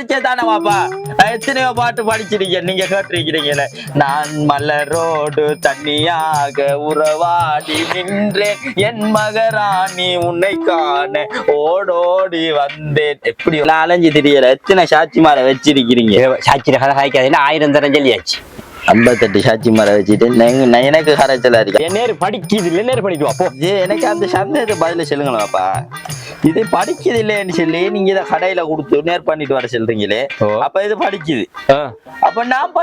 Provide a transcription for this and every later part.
படிச்சே தானே வாப்பா எத்தனையோ பாட்டு படிச்சிருக்கீங்க நீங்க கேட்டிருக்கிறீங்களே. நான் மலரோடு தண்ணியாக உறவாடி நின்றேன். என் மகராணி உன்னை காண ஓடோடி வந்தேன். எப்படி எல்லாம் அலைஞ்சு தெரியல. எத்தனை சாட்சி மாற வச்சிருக்கிறீங்க? சாட்சி கதை ஆயிரம் தரம் சொல்லியாச்சு? ஐம்பத்தெட்டு சாட்சி மாற வச்சுட்டு எனக்கு கரைச்சலா இருக்கேன் என் நேரு படிக்குது இல்லை நேரு படிக்கு வா போ. ஏ எனக்கு அந்த சந்தேகத்தை பதில சொல்லுங்களேன்ப்பா இது படிக்குது இல்லைன்னு சொல்லி நீங்க இதை கடையில கொடுத்து நேர் பண்ணிட்டு வர சொல்றீங்களே. அப்ப இது படிக்குது. அப்ப நான்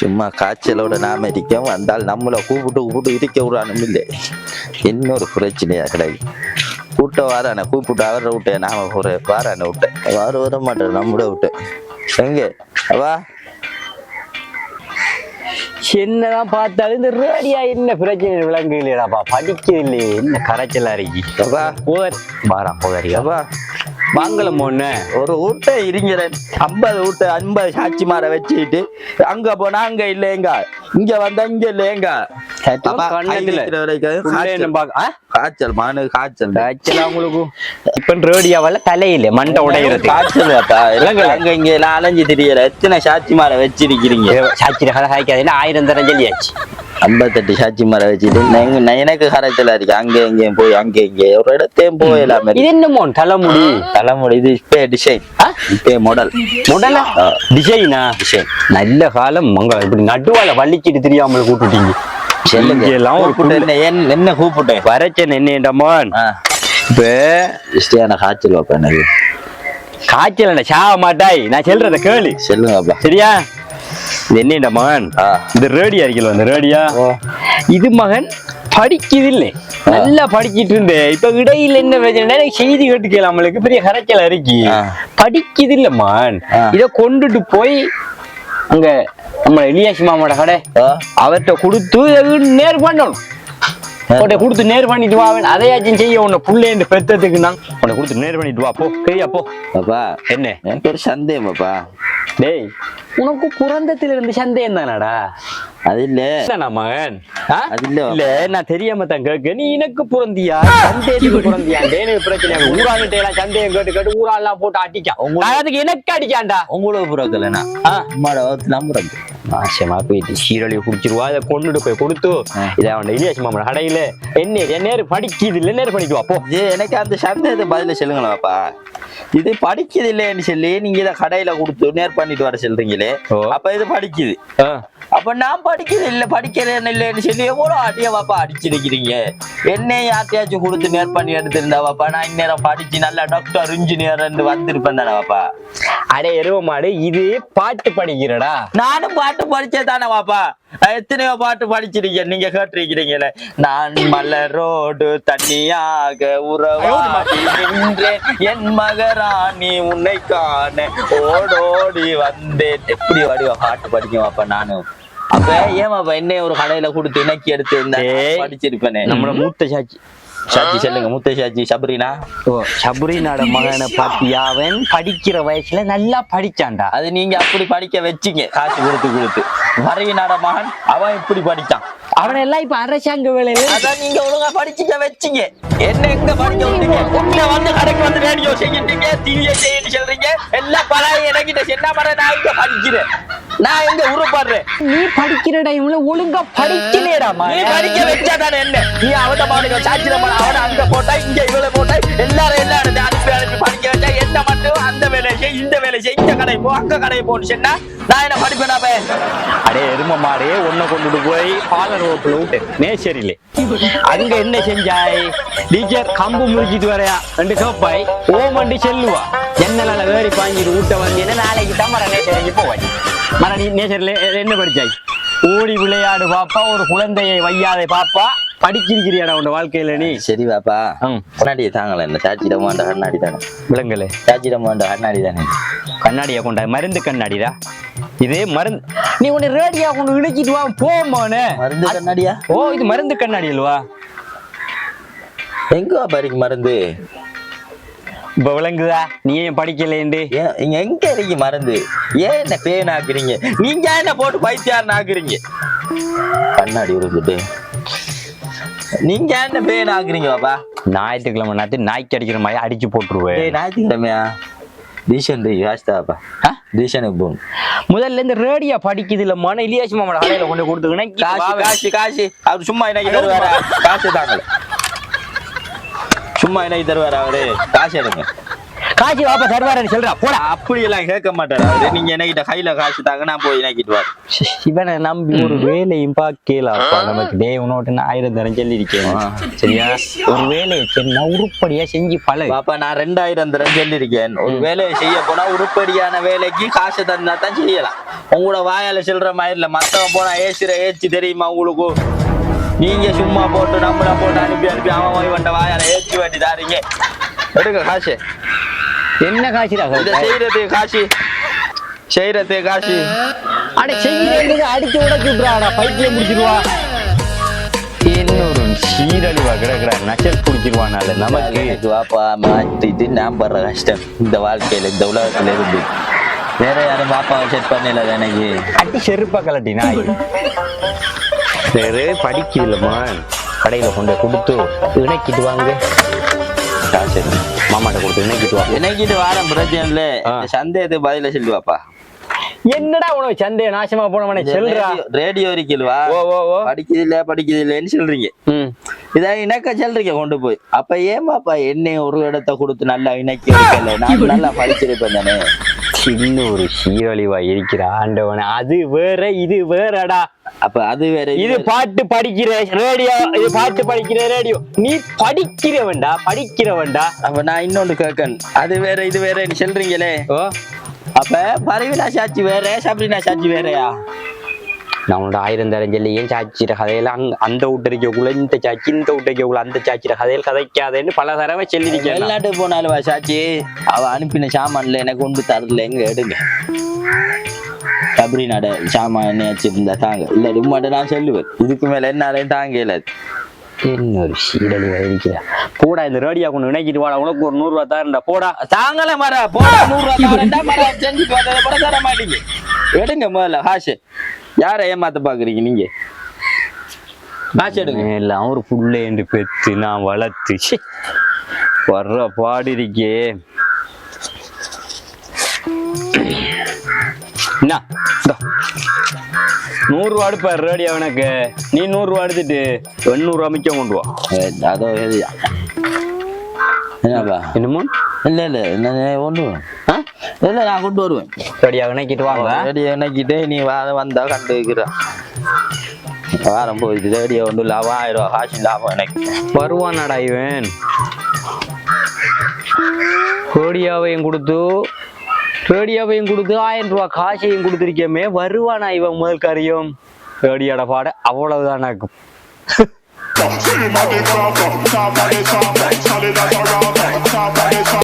சும்மா காய்ச்சலோட நாம இருக்க வந்தால் நம்மளை கூப்பிட்டு கூப்பிட்டு இருக்க விடானும் இல்லை. இன்னொரு பிரச்சனையா கிடையாது கூட்ட வாரானே கூப்பிட்டு அவரை விட்டேன் நாம ஒரு வாரானே விட்டேன் வார வர மாட்டேன் நம்மள விட்டேன் எங்க? அவா என்னதான் பார்த்தாலும் இந்த ரேடியா என்ன பிரச்சனை விளங்கு இல்லையாப்பா படிக்கிறது இல்லையே என்ன கரைச்சலா இருக்கு? போர். வாரா போதாரி அவா வாங்கலம் ஒண்ணு. ஒரு வீட்டை இருங்கிறேன் ஐம்பது வீட்டை ஐம்பது சாட்சி மாற வச்சுக்கிட்டு அங்க போனா அங்க இல்லைங்க இங்க வந்தா இங்க இல்லைங்க காய்ச்சல். காய்ச்சல் மானு காய்ச்சல். காய்ச்சலா உங்களுக்கு? இப்ப ரேடியாவால தலையில மண்டை உடையிறது. காய்ச்சல் அங்க இங்க எல்லாம் அலைஞ்சு தெரியல. எத்தனை சாட்சி மாற வச்சிருக்கிறீங்க சாட்சி கதை காய்க்காதுன்னு ஆயிரம் தரம் சொல்லியாச்சு? ஐம்பத்தெட்டு சாட்சி மாற வச்சுட்டு எனக்கு கரைச்சலா இருக்கு. அங்க இங்கேயும் போய் அங்க இங்க. ஒரு இடத்தையும் போயிடலாமே இது என்னமோ தலைமுடி? தலைமுடி. இது இப்பே டிசைன் இப்பே மாடல் டிசைனா டிசைன் நல்ல காலம். மங்க இப்படி நடுவால வள்ளிக்கிட்டு தெரியாமல் கூப்பிட்டீங்க சொல்லுங்க. என்ன கூப்பிட்டேன் வரச்சன் என்னண்டமான் ஆ, இப்ப இஷ்டியான காய்ச்சல் வைப்பேன் எனக்கு. காய்ச்சல் சாவ மாட்டாய். நான் சொல்றத கேளு. சொல்லுங்கப்பா சரியா? இது என்னடா மகன். இந்த ரேடியா இருக்கல அந்த ரேடியா? ஓ. இது மகன் படிக்குது இல்லை நல்லா படிச்சிட்டு இருந்தேன் இப்ப இடையில என்ன பிரச்சனை? செய்தி கேட்டு நம்மளுக்கு பெரிய கரைச்சல் ஆ. படிக்குது இல்ல மான். ஆ. இத கொண்டுட்டு போய் அங்க நம்ம எலியாசி மாமாவோட கடை. அவர்கிட்ட கொடுத்து நேர் பண்ணணும். உன்னை கொடுத்து நேர் பண்ணிட்டு வா அவன் அதையாச்சும் செய்ய உன்னை புள்ளேண்டு பெத்ததுக்கு நான். உன்னை கொடுத்து நேர் பண்ணிட்டு வா போ சரியா போ. அப்பா என்ன? எனக்கு ஒரு சந்தேகம் அப்பா. டேய். உனக்கு குறந்தத்துல இருந்து சந்தேகம் தானடா? அது இல்ல. என்னடா மகன். இல்ல. நான் தெரியாம தான் கேட்க நீ எனக்கு புறந்தியா சந்தேகத்துக்கு புறந்தியா எனக்கு பிரச்சனை ஊராங்கிட்ட எல்லாம் சந்தேகம் கேட்டு கேட்டு ஊராலாம் போட்டு அடிக்கா நான் அதுக்கு எனக்கு அடிக்காண்டா? உங்களுக்கு புறக்கலண்ணா. அம்மாட நம்புறேன் நாசமா போயிட்டு சீரழிவு குடிச்சிருவா அதை கொண்டுட்டு போய் கொடுத்து இதை அவன் இலியாசி மாமன் கடையில என்ன என் நேரு படிக்குது இல்ல நேரு படிக்குவா போ ஏ எனக்கு அந்த சந்தேகத்தை பதில சொல்லுங்களேன்ப்பா இது படிக்குது இல்லைன்னு சொல்லி நீங்க இதை கடையில கொடுத்து நேர் பண்ணிட்டு வர சொல்றீங்களே. அப்ப இது படிக்குது. அப்ப நான் படிக்கிறது இல்ல படிக்கிறேன் இல்லைன்னு சொல்லி எவ்வளவு அடிய வாப்பா அடிச்சிருக்கிறீங்க என்னை யார்ட்டையாச்சும் கொடுத்து நேர் பண்ணி எடுத்திருந்தா வாப்பா நான் இந்நேரம் படிச்சு நல்லா டாக்டர் இன்ஜினியர் வந்திருப்பேன் தானே வாப்பா அடே எருவ மாடு இது பாட்டு படிக்கிறடா நானும் பாட்டு படிச்சே தானே வாப்பா. எத்தனையோ பாட்டு படிச்சிருக்கேன் நீங்க கேட்டிருக்கிறீங்களே. நான் மலரோடு தண்ணியாக உறவாடி நின்றேன் என் மகராணி உன்னை காண ஓடோடி வந்தேன். எப்படி வடிவா பாட்டு படிக்கும் வாப்பா நானும் அப்ப ஏமாப்பா என்ன ஒரு கடையில கொடுத்து இணக்கி எடுத்து. படிச்சிருப்பேனே? நம்மளோட மூத்த சாட்சி சாட்சி சொல்லுங்க முத்த சாட்சி சபரினா ஓ சபரிநாட மகனை பாத்தியா அவன் படிக்கிற வயசுல நல்லா படிச்சான்டா அது நீங்க அப்படி படிக்க வச்சீங்க. காசு கொடுத்து கொடுத்து. மறையினாட மகன் அவன் இப்படி படிச்சான். அவனை எல்லாம் இப்ப அரசாங்க வேலையில அதான் நீங்க ஒழுங்கா படிச்சுக்க வச்சீங்க. என்ன எங்க படிக்க விட்டீங்க உள்ள வந்து கடைக்கு வந்து ரேடியோ செய்யிட்டீங்க டிவியை செய்யிட்டு சொல்றீங்க. எல்லாம் பழைய எனக்கிட்ட என்ன பண்ண நான் இங்க படிக்கிறேன். நான் எங்க உருப்படுறேன் நீ படிக்கிற டைம்ல ஒழுங்கா படிக்கலையடா நீ படிக்க வச்சா தானே என்ன? நீ அவட பாடுங்க சாட்சியில பண்ண அவட அங்க போட்டா இங்க இவ்வளவு போட்டா எல்லாரும் எல்லா இடத்தையும் அனுப்பி அனுப்பி படிக்க வச்சா என்ன மட்டும் அந்த வேலையை செய் இந்த வேலையை செய் இந்த கடை போ அங்க கடை போன்னு சொன்னா நான் என்ன படிப்பேனா அடே எரும மாடே ஒன்ன கொண்டுட்டு போய் பாலர் ரோட்ல விட்டு நேச்சரிலே அங்க என்ன செஞ்சாய்? டீச்சர் கம்பு முறிச்சிட்டு வரையா? ரெண்டு கப்பாய். ஓமண்டி செல்லுவா. என்னலால வேறி பாஞ்சிட்டு விட்ட வந்தீங்கன்னா நாளைக்கு தான் மர நேச்சரிக்கு போவாய்? மர நீ நேச்சர்ல என்ன படிச்சாய்? ஓடி விளையாடு பாப்பா ஒரு குழந்தையை வையாதை பாப்பா. படிச்சிருக்கிறியாடா உன் வாழ்க்கையில நீ? சரி பாப்பா. கண்ணாடியை தாங்கல என்ன சாட்சியிடம் வேண்ட கண்ணாடி தானே. விலங்கலே. சாட்சியிடம் வேண்ட கண்ணாடி தானே. கண்ணாடியா கொண்டா மருந்து கண்ணாடிடா. இது மருந்து நீ உன்னை ரேடியா கொண்டு இணைச்சிட்டு வா போமானே மருந்து கண்ணாடியா? ஓ இது மருந்து கண்ணாடி அல்வா? எங்க இருக்கு மருந்து? இப்ப விளங்குதா நீ ஏன் படிக்கலேண்டு எங்க இருக்கு மருந்து? ஏன் என்ன பேன் ஆக்குறீங்க? நீங்க என்ன போட்டு பைத்தியார் ஆக்குறீங்க? கண்ணாடி இருக்குது நீங்க என்ன பேன் ஆக்குறீங்க பாப்பா? ஞாயிற்றுக்கிழமை நேரத்து நாய்க்கு அடிக்கிற மாதிரி அடிச்சு போட்டுருவேன். டேய் ஞாயிற்றுக்கிழமையா? டியூஷன் காசுதாப்பா ஆ? டியூஷனுக்கு போகணும் முதல்ல இந்த ரேடியா படிக்குது இல்ல மன இலியாசி மாமோட கடையில கொண்டு கொடுத்துக்கினேன் காசு காசு காசு. அவர் சும்மா எனக்கு தருவாரா? காசு தாங்கல. சும்மா எனக்கு தருவாரா அவரு? காசு எடுங்க. காட்சி வாப்பா தருவாரன்னு சொல்றா போடா. அப்படி எல்லாம் கேட்க மாட்டாரு. அவரு நீங்க என்கிட்ட கையில காசு தாங்க நான் போய் நக்கிட்டு வாரு இவனை நம்பி ஒரு வேலையும் பார்க்கலாப்பா நமக்கு டே உன்னோட்டு நான் ஆயிரம் தரம் சொல்லியிருக்கேன். ஆ. சரியா? ஒரு வேலையை சொன்னா உருப்படியா செஞ்சு பழகு. பாப்பா நான் ரெண்டாயிரம் தரம் சொல்லியிருக்கேன். ஒரு வேலையை செய்ய போனா உருப்படியான வேலைக்கு காசு தந்தா தான் செய்யலாம். உங்களோட வாயால சொல்ற மாதிரி இல்ல. மத்தவன் போனா ஏசுற ஏச்சு தெரியுமா உங்களுக்கு? நீங்க சும்மா போட்டு நம்மள போட்டு அனுப்பி அனுப்பி அவன் போய் வந்த வாயால ஏற்றி வேண்டி தாரீங்க. எடுங்க காசு. என்ன காட்சிடா இதை செய்யறது காசு செய்யறது காசு அட செய்யறதுக்கு அடிச்சு உடச்சு விட்றாடா பைத்தியம் முடிச்சிருவா. இன்னொரு சீரழிவா கிடக்குறா. நச்சல் பிடிச்சிருவானால நமக்கு. எனக்கு வாப்பா மாட்டிட்டு நான் படுற கஷ்டம். இந்த வாழ்க்கையில இந்த உலகத்துல இருந்து. வேற யாரும் பாப்பாவை செட் பண்ணல எனக்கு. அடி செருப்பா கலட்டி நாய். வேறு படிக்கலம்மா. கடையில கொண்டு கொடுத்து இணைக்கிட்டு வாங்க. எடுங்க. மாமாட்ட கொடுத்து இணைக்கிட்டு எனக்கு இது வாரம் பிரச்சனை இல்ல சந்தேகத்துக்கு பதில சொல்லுவாப்பா. என்னடா உனக்கு சந்தேகம்? நாசமா போனவனே செல்றா. ரேடியோ இருக்கல்வா ஓ ஓ ஓ. படிக்குது இல்ல படிக்குது இல்லன்னு சொல்றீங்க இதை இணக்க சொல்றீங்க கொண்டு போய். அப்ப ஏன் பாப்பா என்னைய ஒரு இடத்த கொடுத்து நல்லா இணைக்கி வைக்கல. நான் நல்லா படிச்சிருப்பேன் தானே. சின்ன ஒரு சீரழிவா இருக்கிற ஆண்டவனே. அது வேற இது வேறடா. அப்ப அது வேற இது பாட்டு படிக்கிற ரேடியோ இது பாட்டு படிக்கிற ரேடியோ. நீ படிக்கிறவன்டா படிக்கிறவன்டா. அப்ப நான் இன்னொன்னு கேட்கன் அது வேற இது வேறன்னு சொல்றீங்களே? ஓ. அப்ப பரவினா சாட்சி வேற சபரினா சாட்சி வேறயா? உன்னோட ஆயிரம் தரம் சொல்லி ஏன் சாச்சிர கதையில? அங்க அந்த விட்டுருக்கக்குள்ள இந்த சாச்சி இந்த விட்டுருக்கக்குள்ள அந்த சாச்சிர கதையில் கதைக்காதேன்னு பல தடவை சொல்லியிருக்கேன் வெளிநாட்டுக்கு போனாலும் வா சாட்சி அவ அனுப்பின சாமான்ல எனக்கு கொண்டு தரல எங்க எடுங்க? சபரினாட சாமான் என்ன வச்சிருந்தா தாங்க. இல்ல உம்மாட்ட நான் சொல்லுவேன். இதுக்கு மேல என்னாலையும் தாங்க இயலாது என்ன ஒரு சீரழிவா இருக்கிற? போடா இந்த ரேடியோ கொண்டு இணைக்கிட்டு வாடா. உனக்கு ஒரு நூறு ரூபா தாரண்டா போடா. தாங்களே மர போட. நூறு ரூபா தாரேன்டா, மர செஞ்சுட்டு வந்ததை கூட தர மாட்டீங்க. எடுங்க முதல்ல ஹாஷ் யாரை ஏமாத்த பாக்குறீங்க நீங்க? காசு எடுங்க. எல்லாம் ஒரு என்று பெத்து நான் வளர்த்து. வர்ற பாடு இருக்கே. என்ன இந்தா. நூறு ரூபா எடுப்பார் ரேடியோ எனக்கு நீ நூறு எடுத்துட்டு எண்ணூறு ரூபா மிச்சம் கொண்டு வா. அதோ என்னப்பா? என்னமோ இல்ல இல்ல ஒண்ணு. ஆ? இல்ல நான் கொண்டு வருவேன். ரேடியோ இணைக்கிட்டு வாங்க. ரேடியோ என்னக்கிட்டே நீ வா வந்தா கண்டு வைக்கிறான் வாரம் போயிட்டு ரேடியோ ஒன்று லாபம் ஆயிரம் ரூபா காசு லாபம் எனக்கு வருவானாடா இவன். ரேடியோவையும் கொடுத்து ரேடியோவையும் கொடுத்து ஆயிரம் ரூபாய் காசையும் கொடுத்துருக்கேமே வருவானா இவன் முதல் காரியம்? ரேடியோட பாட அவ்வளவுதானாக்கும் Top